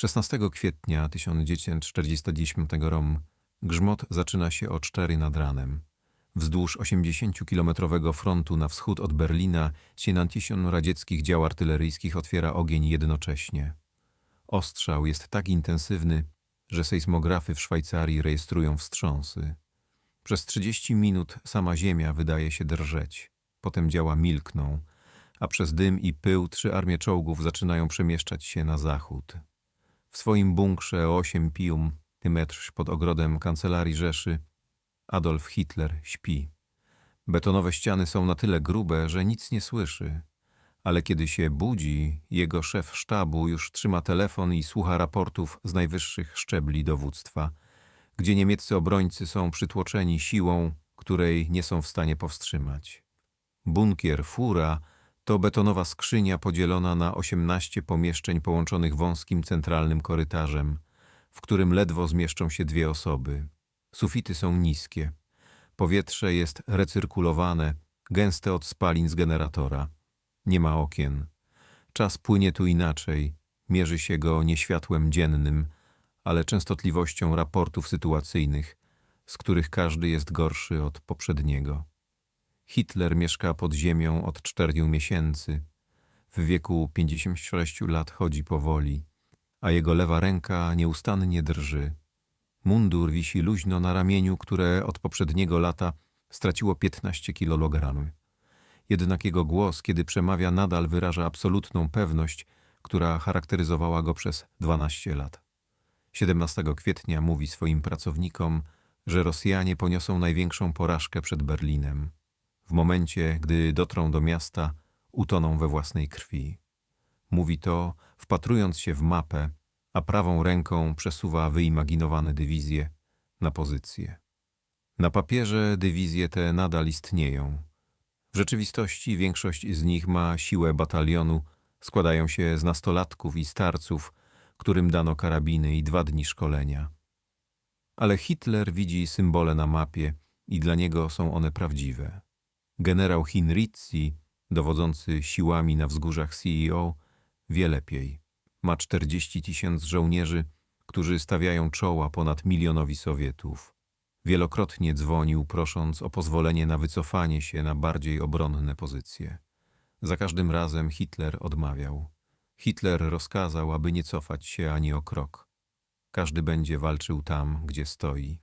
16 kwietnia 1949 roku grzmot zaczyna się o 4 nad ranem. Wzdłuż 80-kilometrowego frontu na wschód od Berlina 70 radzieckich dział artyleryjskich otwiera ogień jednocześnie. Ostrzał jest tak intensywny, że sejsmografy w Szwajcarii rejestrują wstrząsy. Przez 30 minut sama ziemia wydaje się drżeć. Potem działa milkną, a przez dym i pył trzy armie czołgów zaczynają przemieszczać się na zachód. W swoim bunkrze 8 pium, metrz pod ogrodem kancelarii Rzeszy, Adolf Hitler śpi. Betonowe ściany są na tyle grube, że nic nie słyszy. Ale kiedy się budzi, jego szef sztabu już trzyma telefon i słucha raportów z najwyższych szczebli dowództwa, gdzie niemieccy obrońcy są przytłoczeni siłą, której nie są w stanie powstrzymać. Bunkier Fura to betonowa skrzynia podzielona na 18 pomieszczeń połączonych wąskim centralnym korytarzem, w którym ledwo zmieszczą się dwie osoby. Sufity są niskie. Powietrze jest recyrkulowane, gęste od spalin z generatora. Nie ma okien. Czas płynie tu inaczej, mierzy się go nie światłem dziennym, ale częstotliwością raportów sytuacyjnych, z których każdy jest gorszy od poprzedniego. Hitler mieszka pod ziemią od czterech miesięcy. W wieku 56 lat chodzi powoli, a jego lewa ręka nieustannie drży. Mundur wisi luźno na ramieniu, które od poprzedniego lata straciło 15 kg. Jednak jego głos, kiedy przemawia, nadal wyraża absolutną pewność, która charakteryzowała go przez 12 lat. 17 kwietnia mówi swoim pracownikom, że Rosjanie poniosą największą porażkę przed Berlinem. W momencie, gdy dotrą do miasta, utoną we własnej krwi. Mówi to, wpatrując się w mapę, a prawą ręką przesuwa wyimaginowane dywizje na pozycje. Na papierze dywizje te nadal istnieją. W rzeczywistości większość z nich ma siłę batalionu, składają się z nastolatków i starców, którym dano karabiny i dwa dni szkolenia. Ale Hitler widzi symbole na mapie i dla niego są one prawdziwe. Generał Hinrizi, dowodzący siłami na wzgórzach CEO, wie lepiej. Ma 40 tysięcy żołnierzy, którzy stawiają czoła ponad milionowi Sowietów. Wielokrotnie dzwonił, prosząc o pozwolenie na wycofanie się na bardziej obronne pozycje. Za każdym razem Hitler odmawiał. Hitler rozkazał, aby nie cofać się ani o krok. Każdy będzie walczył tam, gdzie stoi.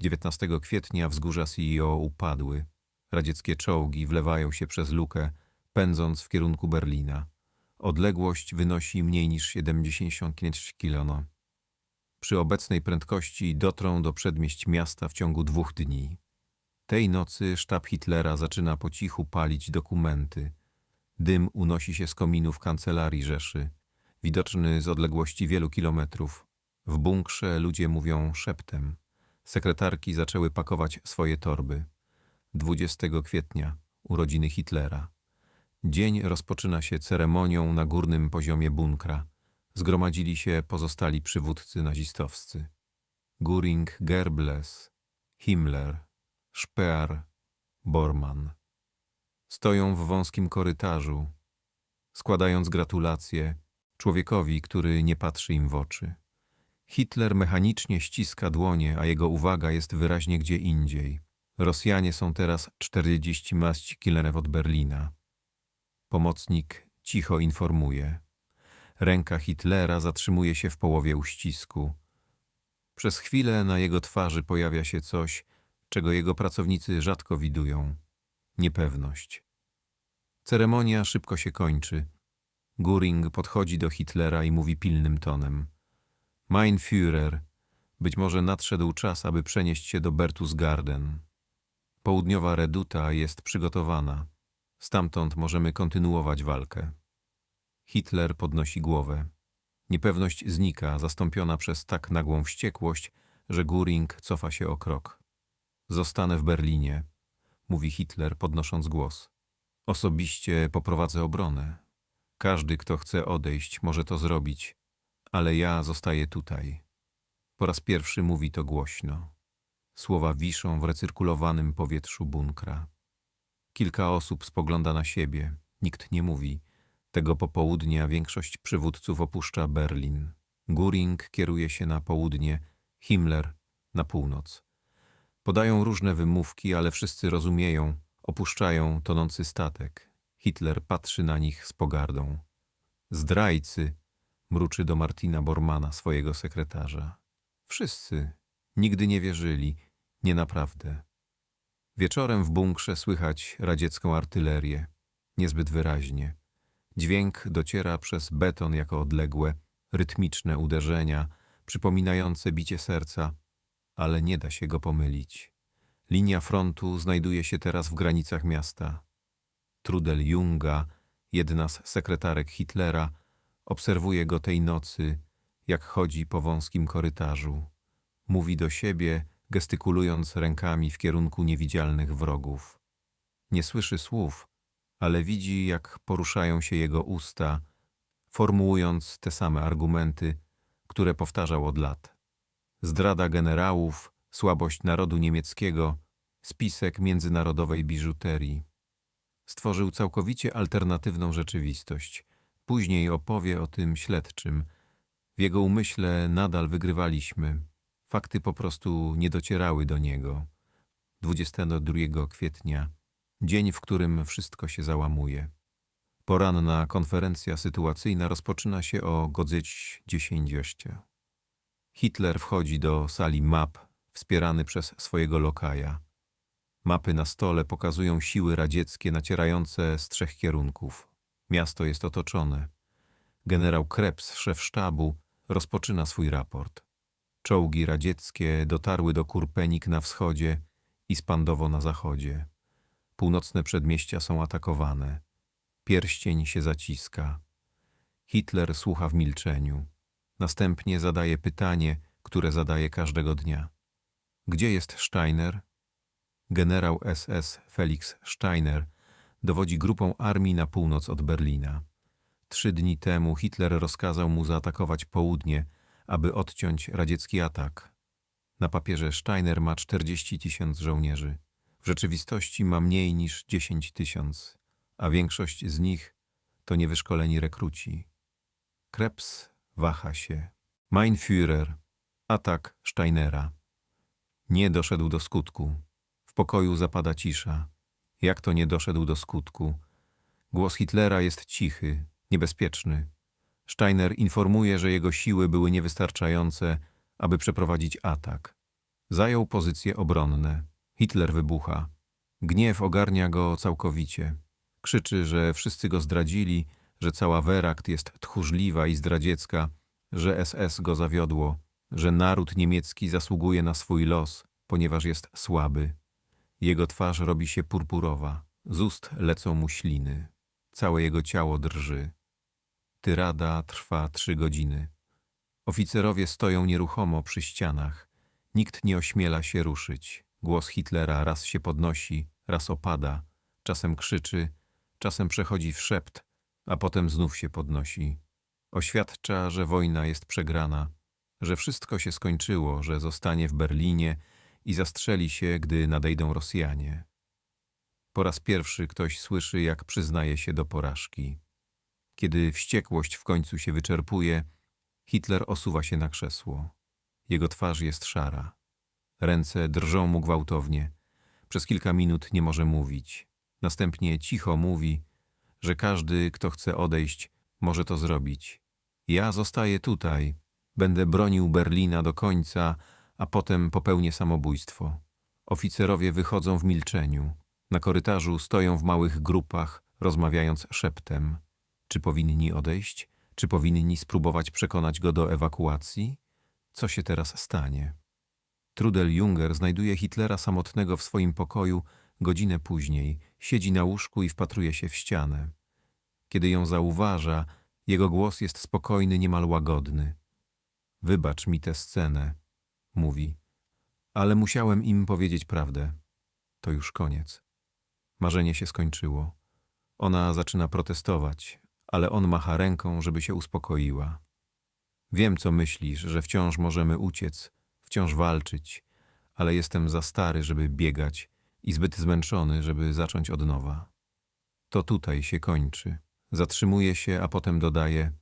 19 kwietnia wzgórza CEO upadły. Radzieckie czołgi wlewają się przez lukę, pędząc w kierunku Berlina. Odległość wynosi mniej niż 75 km. Przy obecnej prędkości dotrą do przedmieść miasta w ciągu dwóch dni. Tej nocy sztab Hitlera zaczyna po cichu palić dokumenty. Dym unosi się z kominów kancelarii Rzeszy, widoczny z odległości wielu kilometrów. W bunkrze ludzie mówią szeptem. Sekretarki zaczęły pakować swoje torby. 20 kwietnia, urodziny Hitlera. Dzień rozpoczyna się ceremonią na górnym poziomie bunkra. Zgromadzili się pozostali przywódcy nazistowscy. Göring, Gerbles, Himmler, Speer, Bormann. Stoją w wąskim korytarzu, składając gratulacje człowiekowi, który nie patrzy im w oczy. Hitler mechanicznie ściska dłonie, a jego uwaga jest wyraźnie gdzie indziej. Rosjanie są teraz 40 maści kilometrów od Berlina. Pomocnik cicho informuje. Ręka Hitlera zatrzymuje się w połowie uścisku. Przez chwilę na jego twarzy pojawia się coś, czego jego pracownicy rzadko widują niepewność. Ceremonia szybko się kończy. Göring podchodzi do Hitlera i mówi pilnym tonem: Mein Führer, być może nadszedł czas, aby przenieść się do Bertusgarden. Południowa reduta jest przygotowana. Stamtąd możemy kontynuować walkę. Hitler podnosi głowę. Niepewność znika, zastąpiona przez tak nagłą wściekłość, że Göring cofa się o krok. Zostanę w Berlinie, mówi Hitler, podnosząc głos. Osobiście poprowadzę obronę. Każdy, kto chce odejść, może to zrobić, ale ja zostaję tutaj. Po raz pierwszy mówi to głośno. Słowa wiszą w recyrkulowanym powietrzu bunkra. Kilka osób spogląda na siebie, nikt nie mówi. Tego popołudnia większość przywódców opuszcza Berlin. Göring kieruje się na południe, Himmler na północ. Podają różne wymówki, ale wszyscy rozumieją, opuszczają tonący statek. Hitler patrzy na nich z pogardą. Zdrajcy, mruczy do Martina Bormana, swojego sekretarza. Wszyscy nigdy nie wierzyli, nie naprawdę. Wieczorem w bunkrze słychać radziecką artylerię, niezbyt wyraźnie. Dźwięk dociera przez beton jako odległe, rytmiczne uderzenia, przypominające bicie serca, ale nie da się go pomylić. Linia frontu znajduje się teraz w granicach miasta. Trudel Junga, jedna z sekretarek Hitlera, obserwuje go tej nocy, jak chodzi po wąskim korytarzu. Mówi do siebie, gestykulując rękami w kierunku niewidzialnych wrogów. Nie słyszy słów, ale widzi, jak poruszają się jego usta, formułując te same argumenty, które powtarzał od lat. Zdrada generałów, słabość narodu niemieckiego, spisek międzynarodowej biżuterii. Stworzył całkowicie alternatywną rzeczywistość. Później opowie o tym śledczym. W jego umyśle nadal wygrywaliśmy. Fakty po prostu nie docierały do niego. 22 kwietnia, dzień, w którym wszystko się załamuje. Poranna konferencja sytuacyjna rozpoczyna się o godzić 10. Hitler wchodzi do sali map, wspierany przez swojego lokaja. Mapy na stole pokazują siły radzieckie nacierające z trzech kierunków. Miasto jest otoczone. Generał Krebs, szef sztabu, rozpoczyna swój raport. Czołgi radzieckie dotarły do Kurpenik na wschodzie i Spandowo na zachodzie. Północne przedmieścia są atakowane. Pierścień się zaciska. Hitler słucha w milczeniu. Następnie zadaje pytanie, które zadaje każdego dnia. Gdzie jest Steiner? Generał SS Felix Steiner dowodzi grupą armii na północ od Berlina. Trzy dni temu Hitler rozkazał mu zaatakować południe, aby odciąć radziecki atak. Na papierze Steiner ma 40 tysięcy żołnierzy. W rzeczywistości ma mniej niż 10 tysięcy, a większość z nich to niewyszkoleni rekruci. Krebs waha się. Mein Führer, atak Steinera. Nie doszedł do skutku. W pokoju zapada cisza. Jak to nie doszedł do skutku? Głos Hitlera jest cichy, niebezpieczny. Steiner informuje, że jego siły były niewystarczające, aby przeprowadzić atak. Zajął pozycje obronne. Hitler wybucha. Gniew ogarnia go całkowicie. Krzyczy, że wszyscy go zdradzili, że cała Werakt jest tchórzliwa i zdradziecka, że SS go zawiodło, że naród niemiecki zasługuje na swój los, ponieważ jest słaby. Jego twarz robi się purpurowa, z ust lecą mu śliny, całe jego ciało drży. Tyrada trwa trzy godziny. Oficerowie stoją nieruchomo przy ścianach. Nikt nie ośmiela się ruszyć. Głos Hitlera raz się podnosi, raz opada, czasem krzyczy, czasem przechodzi w szept, a potem znów się podnosi. Oświadcza, że wojna jest przegrana, że wszystko się skończyło, że zostanie w Berlinie i zastrzeli się, gdy nadejdą Rosjanie. Po raz pierwszy ktoś słyszy, jak przyznaje się do porażki. Kiedy wściekłość w końcu się wyczerpuje, Hitler osuwa się na krzesło. Jego twarz jest szara. Ręce drżą mu gwałtownie. Przez kilka minut nie może mówić. Następnie cicho mówi, że każdy, kto chce odejść, może to zrobić. Ja zostaję tutaj, będę bronił Berlina do końca, a potem popełnię samobójstwo. Oficerowie wychodzą w milczeniu. Na korytarzu stoją w małych grupach, rozmawiając szeptem. Czy powinni odejść? Czy powinni spróbować przekonać go do ewakuacji? Co się teraz stanie? Trudel Junger znajduje Hitlera samotnego w swoim pokoju godzinę później. Siedzi na łóżku i wpatruje się w ścianę. Kiedy ją zauważa, jego głos jest spokojny, niemal łagodny. Wybacz mi tę scenę, mówi. Ale musiałem im powiedzieć prawdę. To już koniec. Marzenie się skończyło. Ona zaczyna protestować, ale on macha ręką, żeby się uspokoiła. Wiem, co myślisz, że wciąż możemy uciec, wciąż walczyć, ale jestem za stary, żeby biegać i zbyt zmęczony, żeby zacząć od nowa. To tutaj się kończy. Zatrzymuje się, a potem dodaje: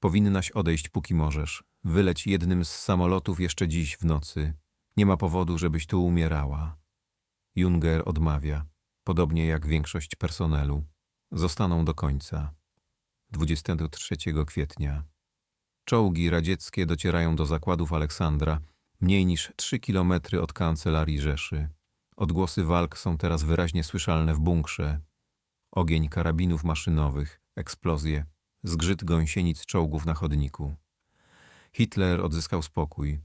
Powinnaś odejść, póki możesz. Wyleć jednym z samolotów jeszcze dziś w nocy. Nie ma powodu, żebyś tu umierała. Junger odmawia, podobnie jak większość personelu. Zostaną do końca. 23 kwietnia. Czołgi radzieckie docierają do zakładów Aleksandra, mniej niż 3 kilometry od kancelarii Rzeszy. Odgłosy walk są teraz wyraźnie słyszalne w bunkrze. Ogień karabinów maszynowych, eksplozje, zgrzyt gąsienic czołgów na chodniku. Hitler odzyskał spokój.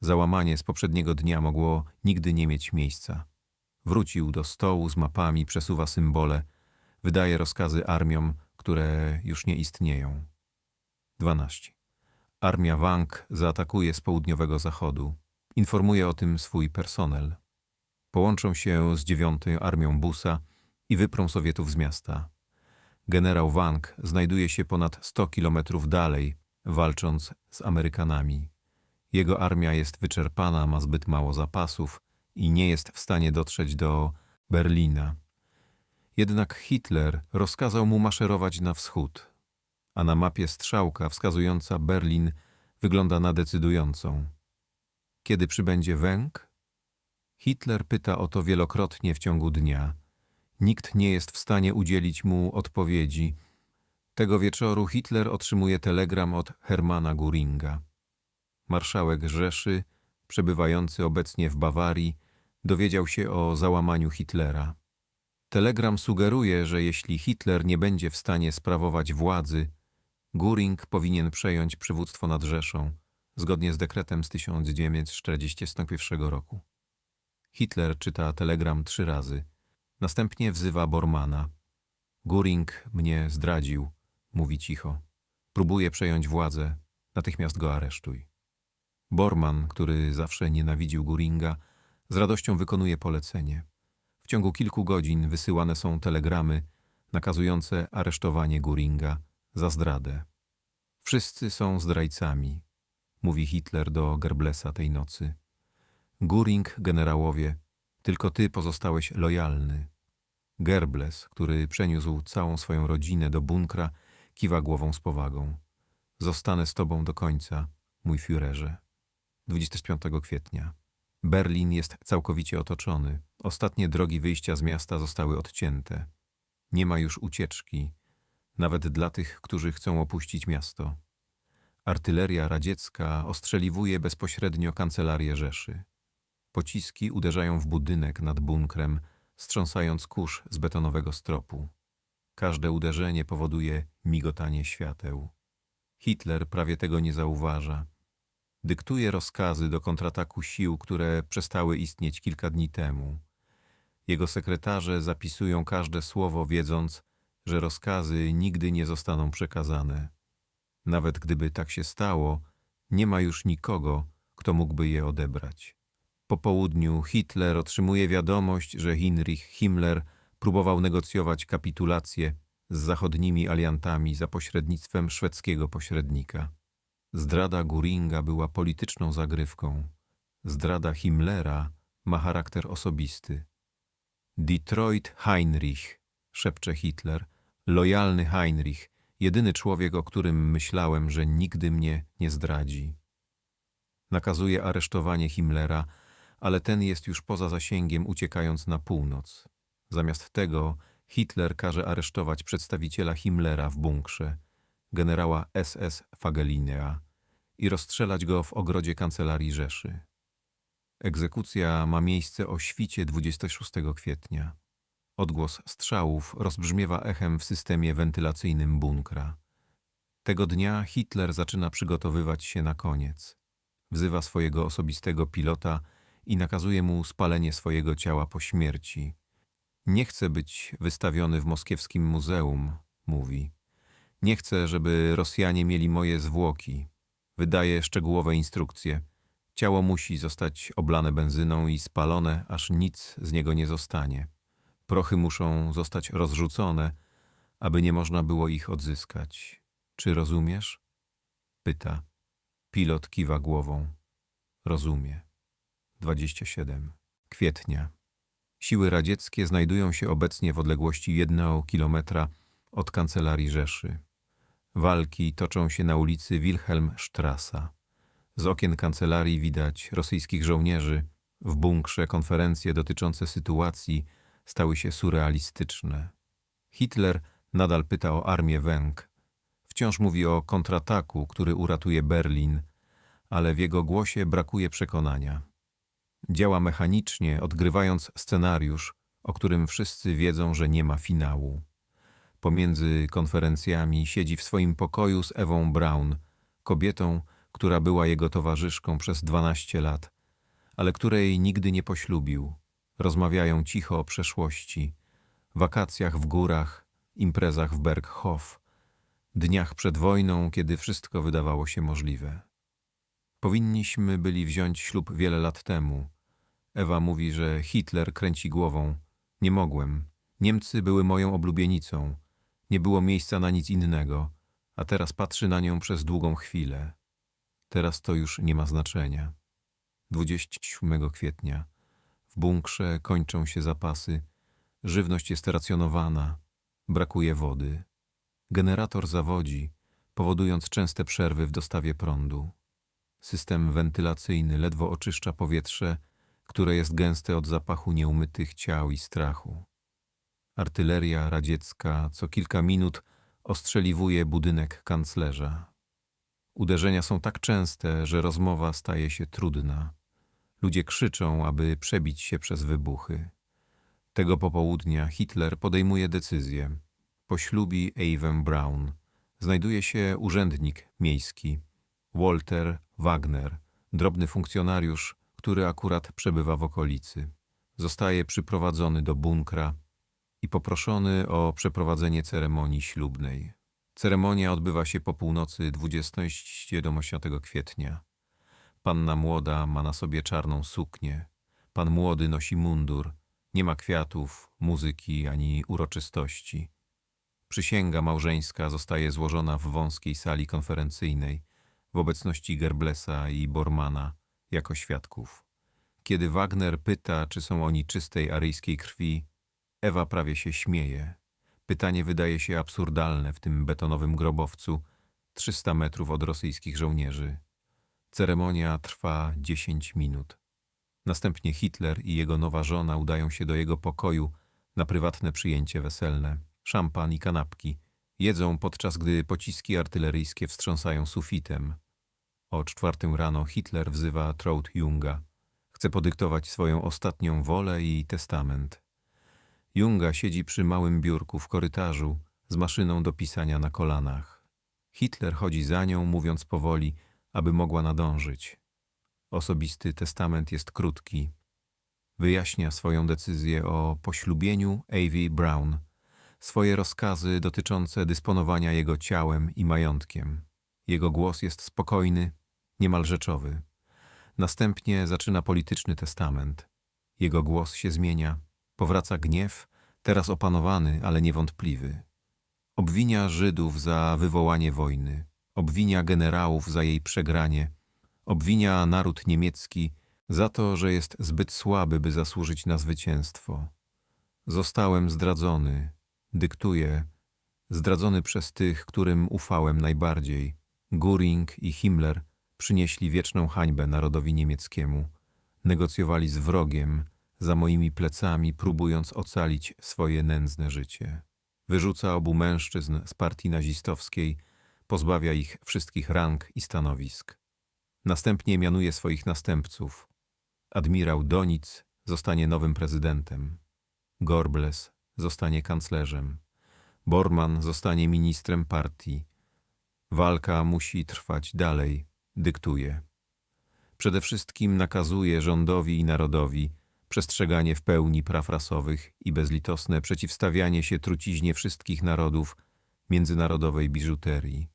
Załamanie z poprzedniego dnia mogło nigdy nie mieć miejsca. Wrócił do stołu z mapami, przesuwa symbole, wydaje rozkazy armiom, które już nie istnieją. 12. Armia Wang zaatakuje z południowego zachodu. Informuje o tym swój personel. Połączą się z dziewiątą armią Busa i wyprą Sowietów z miasta. Generał Wang znajduje się ponad 100 kilometrów dalej, walcząc z Amerykanami. Jego armia jest wyczerpana, ma zbyt mało zapasów i nie jest w stanie dotrzeć do Berlina. Jednak Hitler rozkazał mu maszerować na wschód, a na mapie strzałka wskazująca Berlin wygląda na decydującą. Kiedy przybędzie Węg? Hitler pyta o to wielokrotnie w ciągu dnia. Nikt nie jest w stanie udzielić mu odpowiedzi. Tego wieczoru Hitler otrzymuje telegram od Hermana Guringa. Marszałek Rzeszy, przebywający obecnie w Bawarii, dowiedział się o załamaniu Hitlera. Telegram sugeruje, że jeśli Hitler nie będzie w stanie sprawować władzy, Göring powinien przejąć przywództwo nad Rzeszą, zgodnie z dekretem z 1941 roku. Hitler czyta telegram trzy razy. Następnie wzywa Bormana. Göring mnie zdradził, mówi cicho. Próbuje przejąć władzę, natychmiast go aresztuj. Borman, który zawsze nienawidził Göringa, z radością wykonuje polecenie. W ciągu kilku godzin wysyłane są telegramy nakazujące aresztowanie Göringa za zdradę. Wszyscy są zdrajcami, mówi Hitler do Gerblesa tej nocy. Göring, generałowie, tylko ty pozostałeś lojalny. Gerbles, który przeniósł całą swoją rodzinę do bunkra, kiwa głową z powagą. Zostanę z tobą do końca, mój Führerze. 25 kwietnia. Berlin jest całkowicie otoczony. Ostatnie drogi wyjścia z miasta zostały odcięte. Nie ma już ucieczki, nawet dla tych, którzy chcą opuścić miasto. Artyleria radziecka ostrzeliwuje bezpośrednio kancelarię Rzeszy. Pociski uderzają w budynek nad bunkrem, strząsając kurz z betonowego stropu. Każde uderzenie powoduje migotanie świateł. Hitler prawie tego nie zauważa. Dyktuje rozkazy do kontrataku sił, które przestały istnieć kilka dni temu. Jego sekretarze zapisują każde słowo, wiedząc, że rozkazy nigdy nie zostaną przekazane. Nawet gdyby tak się stało, nie ma już nikogo, kto mógłby je odebrać. Po południu Hitler otrzymuje wiadomość, że Heinrich Himmler próbował negocjować kapitulację z zachodnimi aliantami za pośrednictwem szwedzkiego pośrednika. Zdrada Guringa była polityczną zagrywką. Zdrada Himmlera ma charakter osobisty. Detroit Heinrich, szepcze Hitler, lojalny Heinrich, jedyny człowiek, o którym myślałem, że nigdy mnie nie zdradzi. Nakazuje aresztowanie Himmlera, ale ten jest już poza zasięgiem, uciekając na północ. Zamiast tego Hitler każe aresztować przedstawiciela Himmlera w bunkrze, generała SS Fagelinea, i rozstrzelać go w ogrodzie kancelarii Rzeszy. Egzekucja ma miejsce o świcie 26 kwietnia. Odgłos strzałów rozbrzmiewa echem w systemie wentylacyjnym bunkra. Tego dnia Hitler zaczyna przygotowywać się na koniec. Wzywa swojego osobistego pilota i nakazuje mu spalenie swojego ciała po śmierci. Nie chcę być wystawiony w moskiewskim muzeum, mówi. Nie chcę, żeby Rosjanie mieli moje zwłoki. Wydaje szczegółowe instrukcje. Ciało musi zostać oblane benzyną i spalone, aż nic z niego nie zostanie. Prochy muszą zostać rozrzucone, aby nie można było ich odzyskać. Czy rozumiesz? Pyta. Pilot kiwa głową. Rozumie. 27. Kwietnia. Siły radzieckie znajdują się obecnie w odległości jednego kilometra od kancelarii Rzeszy. Walki toczą się na ulicy Wilhelmstrassa. Z okien kancelarii widać rosyjskich żołnierzy. W bunkrze konferencje dotyczące sytuacji stały się surrealistyczne. Hitler nadal pyta o armię Węg. Wciąż mówi o kontrataku, który uratuje Berlin, ale w jego głosie brakuje przekonania. Działa mechanicznie, odgrywając scenariusz, o którym wszyscy wiedzą, że nie ma finału. Pomiędzy konferencjami siedzi w swoim pokoju z Ewą Braun, kobietą, która była jego towarzyszką przez 12 lat, ale której nigdy nie poślubił. Rozmawiają cicho o przeszłości, wakacjach w górach, imprezach w Berghof, dniach przed wojną, kiedy wszystko wydawało się możliwe. Powinniśmy byli wziąć ślub wiele lat temu. Ewa mówi, że Hitler kręci głową. Nie mogłem. Niemcy były moją oblubienicą. Nie było miejsca na nic innego, a teraz patrzy na nią przez długą chwilę. Teraz to już nie ma znaczenia. 27 kwietnia. W bunkrze kończą się zapasy. Żywność jest racjonowana. Brakuje wody. Generator zawodzi, powodując częste przerwy w dostawie prądu. System wentylacyjny ledwo oczyszcza powietrze, które jest gęste od zapachu nieumytych ciał i strachu. Artyleria radziecka co kilka minut ostrzeliwuje budynek kanclerza. Uderzenia są tak częste, że rozmowa staje się trudna. Ludzie krzyczą, aby przebić się przez wybuchy. Tego popołudnia Hitler podejmuje decyzję. Poślubi Ewę Braun. Znajduje się urzędnik miejski, Walter Wagner, drobny funkcjonariusz, który akurat przebywa w okolicy. Zostaje przyprowadzony do bunkra i poproszony o przeprowadzenie ceremonii ślubnej. Ceremonia odbywa się po północy 27 kwietnia. Panna młoda ma na sobie czarną suknię. Pan młody nosi mundur. Nie ma kwiatów, muzyki ani uroczystości. Przysięga małżeńska zostaje złożona w wąskiej sali konferencyjnej w obecności Gerblesa i Bormana jako świadków. Kiedy Wagner pyta, czy są oni czystej aryjskiej krwi, Ewa prawie się śmieje. Pytanie wydaje się absurdalne w tym betonowym grobowcu, 300 metrów od rosyjskich żołnierzy. Ceremonia trwa 10 minut. Następnie Hitler i jego nowa żona udają się do jego pokoju na prywatne przyjęcie weselne. Szampan i kanapki. Jedzą podczas gdy pociski artyleryjskie wstrząsają sufitem. O czwartym rano Hitler wzywa Traut Junga. Chce podyktować swoją ostatnią wolę i testament. Junga siedzi przy małym biurku w korytarzu z maszyną do pisania na kolanach. Hitler chodzi za nią, mówiąc powoli, aby mogła nadążyć. Osobisty testament jest krótki. Wyjaśnia swoją decyzję o poślubieniu Avie Brown, swoje rozkazy dotyczące dysponowania jego ciałem i majątkiem. Jego głos jest spokojny, niemal rzeczowy. Następnie zaczyna polityczny testament. Jego głos się zmienia, powraca gniew, teraz opanowany, ale niewątpliwy. Obwinia Żydów za wywołanie wojny, obwinia generałów za jej przegranie, obwinia naród niemiecki za to, że jest zbyt słaby, by zasłużyć na zwycięstwo. Zostałem zdradzony, dyktuje, zdradzony przez tych, którym ufałem najbardziej. Göring i Himmler przynieśli wieczną hańbę narodowi niemieckiemu. Negocjowali z wrogiem, za moimi plecami, próbując ocalić swoje nędzne życie. Wyrzuca obu mężczyzn z partii nazistowskiej, pozbawia ich wszystkich rang i stanowisk. Następnie mianuje swoich następców. Admirał Donic zostanie nowym prezydentem. Gorbles zostanie kanclerzem. Bormann zostanie ministrem partii. Walka musi trwać dalej, dyktuje. Przede wszystkim nakazuje rządowi i narodowi przestrzeganie w pełni praw rasowych i bezlitosne przeciwstawianie się truciźnie wszystkich narodów międzynarodowej biżuterii.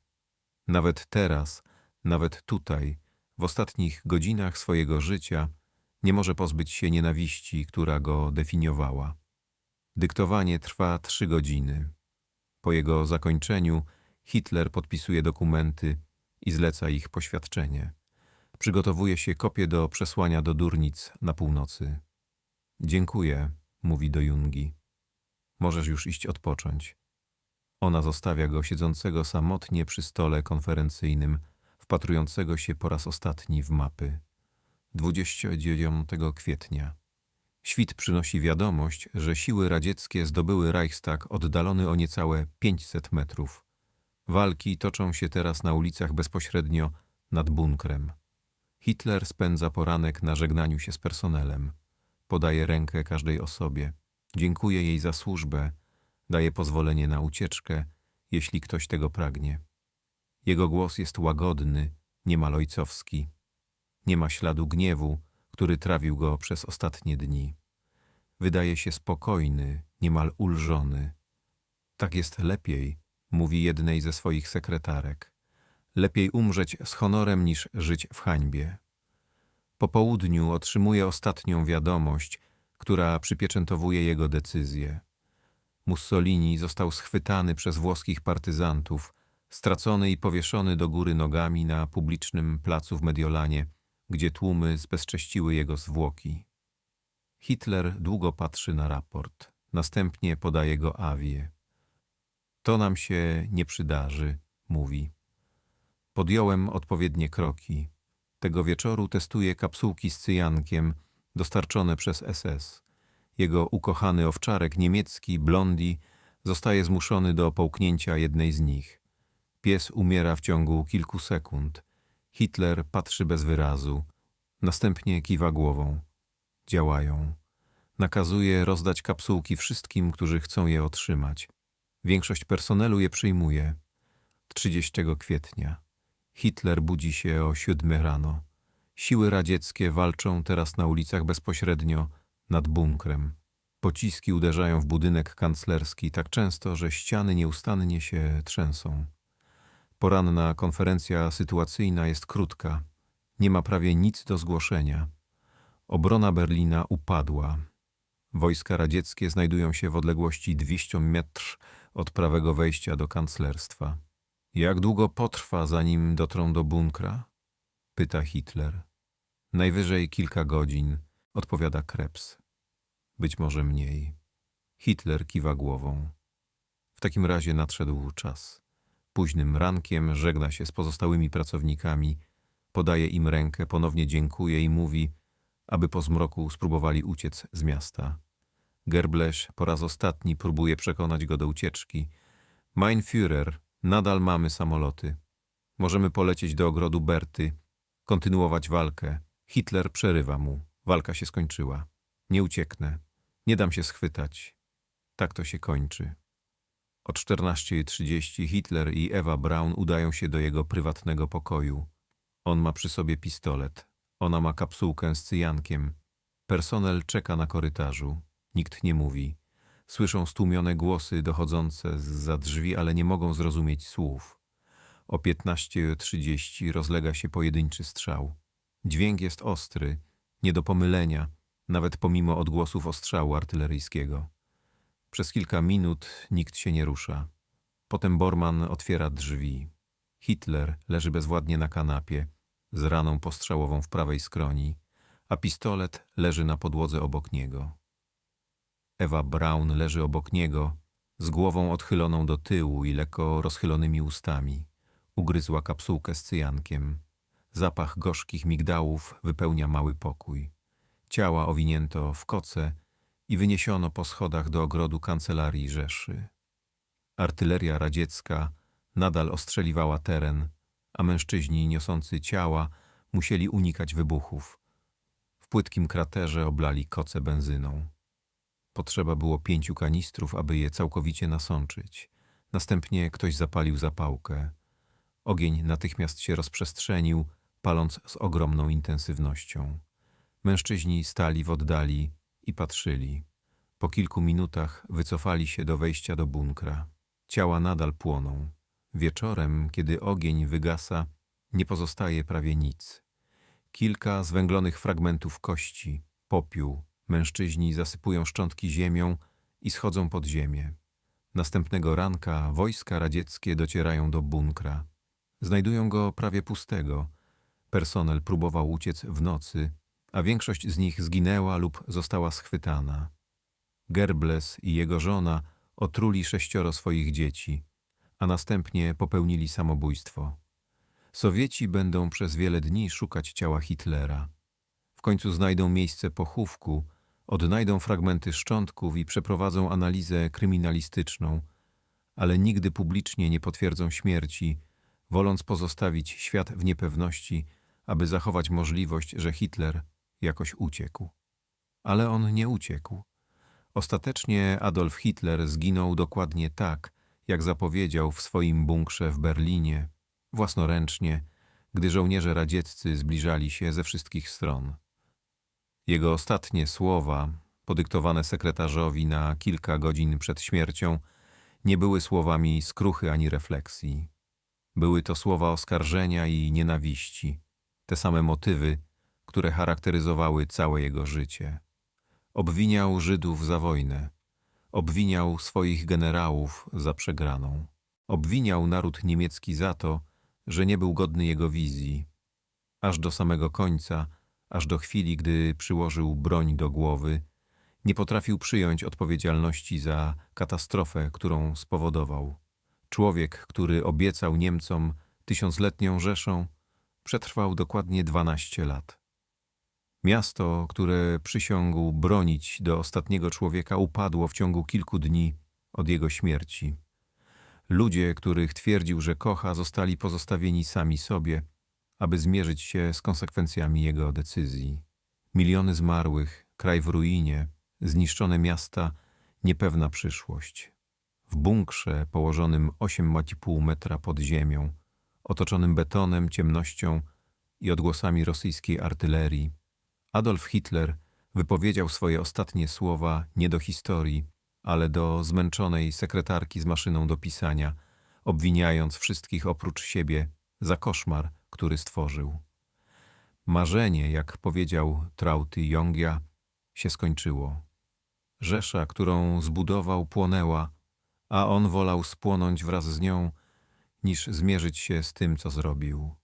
Nawet teraz, nawet tutaj, w ostatnich godzinach swojego życia, nie może pozbyć się nienawiści, która go definiowała. Dyktowanie trwa trzy godziny. Po jego zakończeniu Hitler podpisuje dokumenty i zleca ich poświadczenie. Przygotowuje się kopię do przesłania do Durnic na północy. Dziękuję, mówi do Jungi. Możesz już iść odpocząć. Ona zostawia go siedzącego samotnie przy stole konferencyjnym, wpatrującego się po raz ostatni w mapy. 29 kwietnia. Świt przynosi wiadomość, że siły radzieckie zdobyły Reichstag oddalony o niecałe 500 metrów. Walki toczą się teraz na ulicach bezpośrednio nad bunkrem. Hitler spędza poranek na żegnaniu się z personelem. Podaje rękę każdej osobie. Dziękuje jej za służbę. Daje pozwolenie na ucieczkę, jeśli ktoś tego pragnie. Jego głos jest łagodny, niemal ojcowski. Nie ma śladu gniewu, który trawił go przez ostatnie dni. Wydaje się spokojny, niemal ulżony. Tak jest lepiej, mówi jednej ze swoich sekretarek. Lepiej umrzeć z honorem niż żyć w hańbie. Po południu otrzymuje ostatnią wiadomość, która przypieczętowuje jego decyzję. Mussolini został schwytany przez włoskich partyzantów, stracony i powieszony do góry nogami na publicznym placu w Mediolanie, gdzie tłumy zbezcześciły jego zwłoki. Hitler długo patrzy na raport, następnie podaje go Awie. To nam się nie przydarzy, mówi. Podjąłem odpowiednie kroki. Tego wieczoru testuję kapsułki z cyjankiem dostarczone przez SS. Jego ukochany owczarek niemiecki, Blondi, zostaje zmuszony do połknięcia jednej z nich. Pies umiera w ciągu kilku sekund. Hitler patrzy bez wyrazu. Następnie kiwa głową. Działają. Nakazuje rozdać kapsułki wszystkim, którzy chcą je otrzymać. Większość personelu je przyjmuje. 30 kwietnia. Hitler budzi się o siódmej rano. Siły radzieckie walczą teraz na ulicach bezpośrednio nad bunkrem. Pociski uderzają w budynek kanclerski tak często, że ściany nieustannie się trzęsą. Poranna konferencja sytuacyjna jest krótka. Nie ma prawie nic do zgłoszenia. Obrona Berlina upadła. Wojska radzieckie znajdują się w odległości 200 metrów od prawego wejścia do kanclerstwa. Jak długo potrwa, zanim dotrą do bunkra? Pyta Hitler. Najwyżej kilka godzin, odpowiada Krebs. Być może mniej. Hitler kiwa głową. W takim razie nadszedł czas. Późnym rankiem żegna się z pozostałymi pracownikami, podaje im rękę, ponownie dziękuje i mówi, aby po zmroku spróbowali uciec z miasta. Gerblesz po raz ostatni próbuje przekonać go do ucieczki. Mein Führer, nadal mamy samoloty. Możemy polecieć do ogrodu Berty, kontynuować walkę. Hitler przerywa mu. Walka się skończyła. Nie ucieknę. Nie dam się schwytać. Tak to się kończy. O 14.30 Hitler i Ewa Braun udają się do jego prywatnego pokoju. On ma przy sobie pistolet. Ona ma kapsułkę z cyjankiem. Personel czeka na korytarzu. Nikt nie mówi. Słyszą stłumione głosy dochodzące za drzwi, ale nie mogą zrozumieć słów. O 15.30 rozlega się pojedynczy strzał. Dźwięk jest ostry, nie do pomylenia, nawet pomimo odgłosów ostrzału artyleryjskiego. Przez kilka minut nikt się nie rusza. Potem Borman otwiera drzwi. Hitler leży bezwładnie na kanapie, z raną postrzałową w prawej skroni, a pistolet leży na podłodze obok niego. Ewa Braun leży obok niego, z głową odchyloną do tyłu i lekko rozchylonymi ustami. Ugryzła kapsułkę z cyjankiem. Zapach gorzkich migdałów wypełnia mały pokój. Ciała owinięto w koce i wyniesiono po schodach do ogrodu kancelarii Rzeszy. Artyleria radziecka nadal ostrzeliwała teren, a mężczyźni niosący ciała musieli unikać wybuchów. W płytkim kraterze oblali koce benzyną. Potrzeba było pięciu kanistrów, aby je całkowicie nasączyć. Następnie ktoś zapalił zapałkę. Ogień natychmiast się rozprzestrzenił, paląc z ogromną intensywnością. Mężczyźni stali w oddali i patrzyli. Po kilku minutach wycofali się do wejścia do bunkra. Ciała nadal płoną. Wieczorem, kiedy ogień wygasa, nie pozostaje prawie nic. Kilka zwęglonych fragmentów kości, popiół, Mężczyźni zasypują szczątki ziemią i schodzą pod ziemię. Następnego ranka wojska radzieckie docierają do bunkra. Znajdują go prawie pustego. Personel próbował uciec w nocy, a większość z nich zginęła lub została schwytana. Gerbles i jego żona otruli sześcioro swoich dzieci. a następnie popełnili samobójstwo. Sowieci będą przez wiele dni szukać ciała Hitlera. W końcu znajdą miejsce pochówku, odnajdą fragmenty szczątków i przeprowadzą analizę kryminalistyczną, ale nigdy publicznie nie potwierdzą śmierci, woląc pozostawić świat w niepewności, aby zachować możliwość, że Hitler jakoś uciekł. Ale on nie uciekł. Ostatecznie Adolf Hitler zginął dokładnie tak, jak zapowiedział w swoim bunkrze w Berlinie, własnoręcznie, gdy żołnierze radzieccy zbliżali się ze wszystkich stron. Jego ostatnie słowa, podyktowane sekretarzowi na kilka godzin przed śmiercią, nie były słowami skruchy ani refleksji. Były to słowa oskarżenia i nienawiści, te same motywy, które charakteryzowały całe jego życie. Obwiniał Żydów za wojnę, obwiniał swoich generałów za przegraną, obwiniał naród niemiecki za to, że nie był godny jego wizji. Aż do samego końca, aż do chwili, gdy przyłożył broń do głowy, nie potrafił przyjąć odpowiedzialności za katastrofę, którą spowodował. Człowiek, który obiecał Niemcom tysiącletnią Rzeszą, przetrwał dokładnie 12 lat. Miasto, które przysiągł bronić do ostatniego człowieka, upadło w ciągu kilku dni od jego śmierci. Ludzie, których twierdził, że kocha, zostali pozostawieni sami sobie, aby zmierzyć się z konsekwencjami jego decyzji. Miliony zmarłych, kraj w ruinie, zniszczone miasta, niepewna przyszłość. W bunkrze położonym 8,5 metra pod ziemią, otoczonym betonem, ciemnością i odgłosami rosyjskiej artylerii, Adolf Hitler wypowiedział swoje ostatnie słowa nie do historii, ale do zmęczonej sekretarki z maszyną do pisania, obwiniając wszystkich oprócz siebie za koszmar, który stworzył. Marzenie, jak powiedział Trauty Jongia, się skończyło. Rzesza, którą zbudował, płonęła, a on wolał spłonąć wraz z nią, niż zmierzyć się z tym, co zrobił.